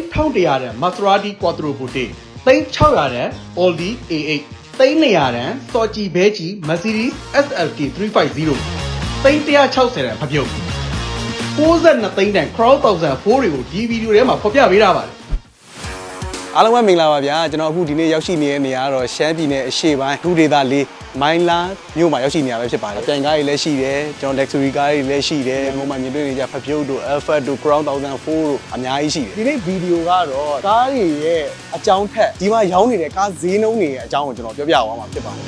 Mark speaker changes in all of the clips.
Speaker 1: 1100တန် Maserati Quattroporte 3600တန် Audi A8 300တန် Sochi Beige Mercedes SLK 350 360တန်ဖပြုတ်62သိန်းတန် Crown 1004တွေကိုဒီဗီဒီယိုထဲမှာဖော်ပြပေးထားပါတယ်
Speaker 2: အားလုံးပဲမင်္ဂလာပါဗျာကျွန်တော်အခုဒီနေ့ရောက်ရှိနေတဲ့နေရာကတော့ရှမ်းပြည်နယ်အရှေ့ပိုင်းဒုဒေသလေး မိုင်းလာမြို့မှာရောက်ရှိနေရပဲဖြစ်ပါတယ်ပြန်ကားတွေလည်းရှိတယ်ကျွန်တော် luxury ကားတွေလည်းရှိတယ်ဟိုမှာမြင်တွေ့နေကြဖပြုတ်တို့ Alpha တို့ Crown 1004တို့အများကြီးရှိတယ်ဒီနေ့ဗီဒီယိုကတော့ကားတွေရဲ့အကြောင်းထက်ဒီမှာရောင်းနေတဲ့ကားဈေးနှုန်းတွေရဲ့အကြောင်းကိုကျွန်တော်ပြောပြသွားမှာဖြစ်ပါတယ်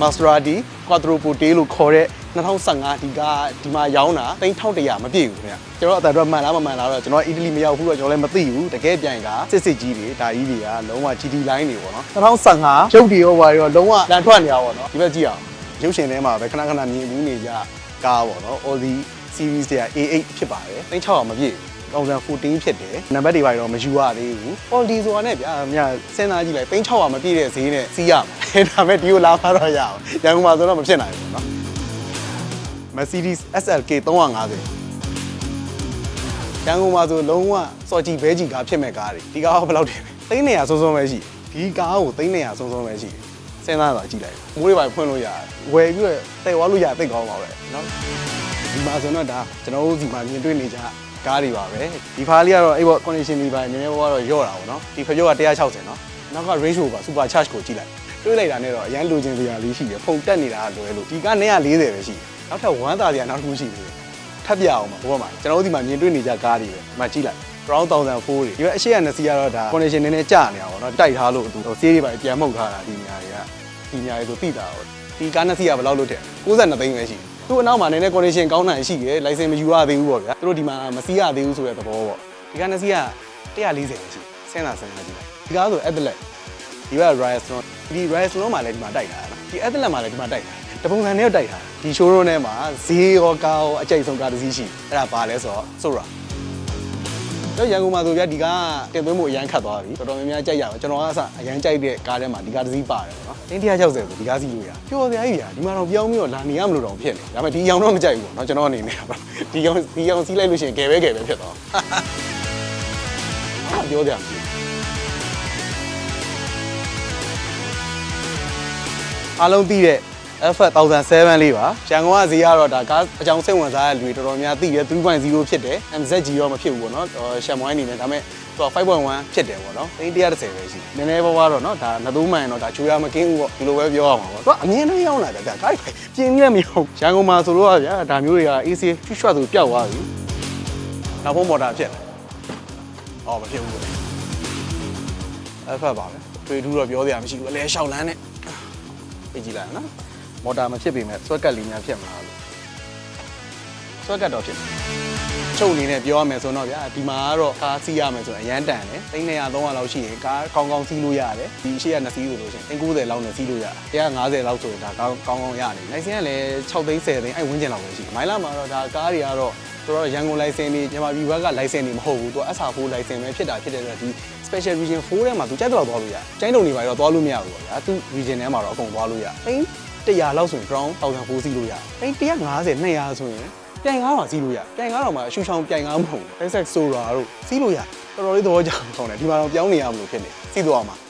Speaker 2: Maserati Quattroporte လို့ခေါ်တဲ့ 2015ဒီကဒီမှာရောင်းတာ3100မပြည့်ဘူးခင်ဗျကျွန်တော်အတန်တော့မှန်လားမမှန်လားတော့ကျွန်တော်အီတလီမရောက်ဘူးတော့ကျွန်တော်လည်းမသိဘူးတကယ်ပြန်ကစစ်စစ်ကြီးတွေဒါကြီးတွေကလုံးဝ GT line တွေပေါ့နော်2015ရုပ်တွေရောပါရောလုံးဝလန်ထွက်နေတာပေါ့နော်ဒီဘက်ကြည့်အောင်ရုပ်ရှင်ထဲမှာပဲခဏခဏမြင်မှုနေကြကားပေါ့နော် Audi series တွေက A8 ဖြစ်ပါတယ်3600မပြည့်ဘူး2014ဖြစ်တယ်နံပါတ်တွေပါတော့မယူရသေးဘူး။ Audi ဆိုတာနဲ့ဗျာမြစဉ်းစားကြည့်လိုက်3600မပြည့်တဲ့ဈေးနဲ့စီးရမှာ။ဒါပေမဲ့ဒီကိုလာမှတော့ရအောင်။ရန်ကုန်မှာဆိုတော့မဖြစ်နိုင်ဘူးเนาะ။ Mercedes SLK 350ရန်ကုန်မှာဆိုလုံးဝစော်ကြည်ဘဲကြီးကားဖြစ်မဲ့ကားတွေဒီကားကဘယ်လောက်တယ်လဲ။သိန်း200ဆုံးဆုံးပဲရှိတယ်။ဒီကားကိုသိန်း200ဆုံးဆုံးပဲရှိတယ်။စဉ်းစားတော့ကြည့်လိုက်။မိုးတွေပါဖွင့်လို့ရတယ်။ဝယ်ပြီးတော့တိတ်သွားလို့ရသိတ်ကောင်းပါပဲเนาะ။ဒီမှာဆိုတော့ဒါကျွန်တော်တို့ဒီမှာမြင်တွေ့နေကြကားတွေပါပဲဒီဖားလေးကတော့အဲ့ဘော condition တွေပါနည်းနည်းဘောတော့ရော့တာပေါ့နော်ဒီဖျော့က160နော်နောက်က ratio ပါ super charge ကိုကြည့်လိုက်တွေးလိုက်တာနဲ့တော့အရန်လိုချင်စရာလေးရှိတယ်ဖုန်တက်နေတာလွယ်လို့ဒီက940ပဲရှိတယ် နောက်ထပ်1သာစရာနောက်တစ်ခုရှိသေးတယ်ထပ်ပြအောင်ပါဘောမှာကျွန်တော်တို့ဒီမှာမြင်တွေ့နေကြကားတွေပဲဒီမှာကြည့်လိုက် ground 1004တွေဒီဘက်အရှိရနှစ်စီးကတော့ဒါ condition နည်းနည်းကျနေတာပေါ့နော်တိုက်ထားလို့သူဆေးတွေပါပြန်မှုတ်ထားတာဒီနေရာတွေကဒီနေရာတွေဆိုသိတာပေါ့ဒီကားနှစ်စီးကဘယ်လောက်လို့ထည့်62သိန်းပဲရှိတယ်သူ့အနောက်မှာနည်းနည်း condition ကောင်းတာရှိတယ် license မယူရသေးဘူးပေါ့ဗျာသူတို့ဒီမှာမစီးရသေးဘူးဆိုတဲ့သဘောပေါ့ဒီကားနှစ်စီးက140ပဲရှိစဉ်းစားစဉ်းစားကြည့်လိုက်ဒီကားဆို athlete ဒီက Riot Salon ဒီ Riot Salon မှာလည်းဒီမှာတိုက်တာနော်ဒီ athlete မှာလည်းဒီမှာတိုက်တာတပုံစံနဲ့တိုက်တာ ဒီ showroom ထဲမှာဈေးရောကားရောအကြိတ်ဆုံးကားတစ်စီးရှိအဲ့ဒါဘာလဲဆိုတော့ Sora တော့ရန်ကုန်မှာဆိုပြဒီကားတင်သွင်းမှုအရန်ခတ်သွားပြီတော်တော်များများကြိုက်ရပါကျွန်တော်ကအစအရန်ကြိုက်တဲ့ကားထဲမှာဒီကားတစ်စီးပါတယ်ပေါ့နော်တင်း160ဆိုဒီကားစီးလို့ရပျော်စရာကြီးဗျာဒီမှာတော့ပြောင်းပြီးတော့လာနေရမလို့တော့ဖြစ်နေဒါပေမဲ့ဒီအောင်တော့မကြိုက်ဘူးပေါ့နော်ကျွန်တော်အနေနဲ့ကတော့ဒီအောင်ဒီအောင်စီးလိုက်လို့ရှိရင်ကယ်ပဲကယ်ပဲဖြစ်သွားဟာပြောကြမရှိအားလုံးသိတဲ့ Alpha 1007လေးပါရန်ကုန်ကဈေးကတော့ဒါကားအကြောင်းစိတ်ဝင်စားတဲ့လူတွေတော်တော်များသိတယ်3.0ဖြစ်တယ် MZG ရောမဖြစ်ဘူးပေါ့နော်ရှမ်မွိုင်းအနေနဲ့ဒါပေမဲ့သူက5.1ဖြစ်တယ်ပေါ့နော်သိန်း130ပဲရှိတယ်နည်းနည်းပါးပါတော့နော်ဒါနှစ်သုံးမှန်တော့ဒါချိုးရမကင်းဘူးပေါ့ဒီလိုပဲပြောရမှာပေါ့သူကအမြင်နဲ့ရောက်လာတယ်ဒါကားတွေပြင်းလည်းမရောက်ရန်ကုန်မှာဆိုတော့ဗျာဒါမျိုးတွေက AC ရွှွှတ်သူပျောက်သွားပြီနောက်ဖုန်းမော်တာဖြစ်တယ်အော်မဖြစ်ဘူးလေ Alpha ပါပဲတွေ့ထူးတော့ပြောစရာမရှိဘူးအလဲလျှောက်လန်းနဲ့ပြေးကြည့်လိုက်နော် မော်တာမဖြစ်ပေမဲ့ဆွဲကတ်လေးများဖြစ်မလားလို့ဆွဲကတ်တော့ဖြစ်တယ်ချုပ်အနေနဲ့ပြောရမယ်ဆိုတော့ဗျာဒီမှာကတော့ကားစီးရမယ်ဆိုရင်အရန်တန်တယ်300 300လောက်ရှိရင်ကားကောင်းကောင်းစီးလို့ရတယ်ဒီရှေ့ကနှစ်စီးဆိုလို့ရှိရင်90လောက်နဲ့စီးလို့ရတယ်150လောက်ဆိုရင်ဒါကောင်းကောင်းကောင်းရတယ်လိုင်စင်ကလည်း6သိန်း10သိန်းအဲ့ဝန်းကျင်လောက်ပဲရှိတယ်မိုင်းလာမှာတော့ဒါကားတွေကတော့သူတို့ရန်ကုန်လိုင်စင်တွေမြန်မာပြည်ဘက်ကလိုင်စင်တွေမဟုတ်ဘူးသူက SA4 လိုင်စင်ပဲဖြစ်တာဖြစ်တဲ့အတွက်ဒီ special region 4ထဲမှာသူကြိုက်တော့သွားလို့ရတယ်။ကျိုင်းတုံတွေပါတော့သွားလို့မရဘူးပေါ့ဗျာ။သူ region ထဲမှာတော့အကုန်သွားလို့ရတယ်။အဲ့ 100လောက်ဆိုရင် ground 1004စီးလို့ရတယ်။အဲ့150 200ဆိုရင်ပြိုင်ကားတော့စီးလို့ရတယ်။ပြိုင်ကားတော့မှအရှူချောင်းပြိုင်ကားမဟုတ်ဘူး။ Texas Sora တို့စီးလို့ရတယ်။တော်တော်လေးသဘောကျအောင်ကောင်းတယ်။ဒီမှာတော့ပြောင်းနေရမလို့ဖြစ်နေ။စီးသွားမှာ။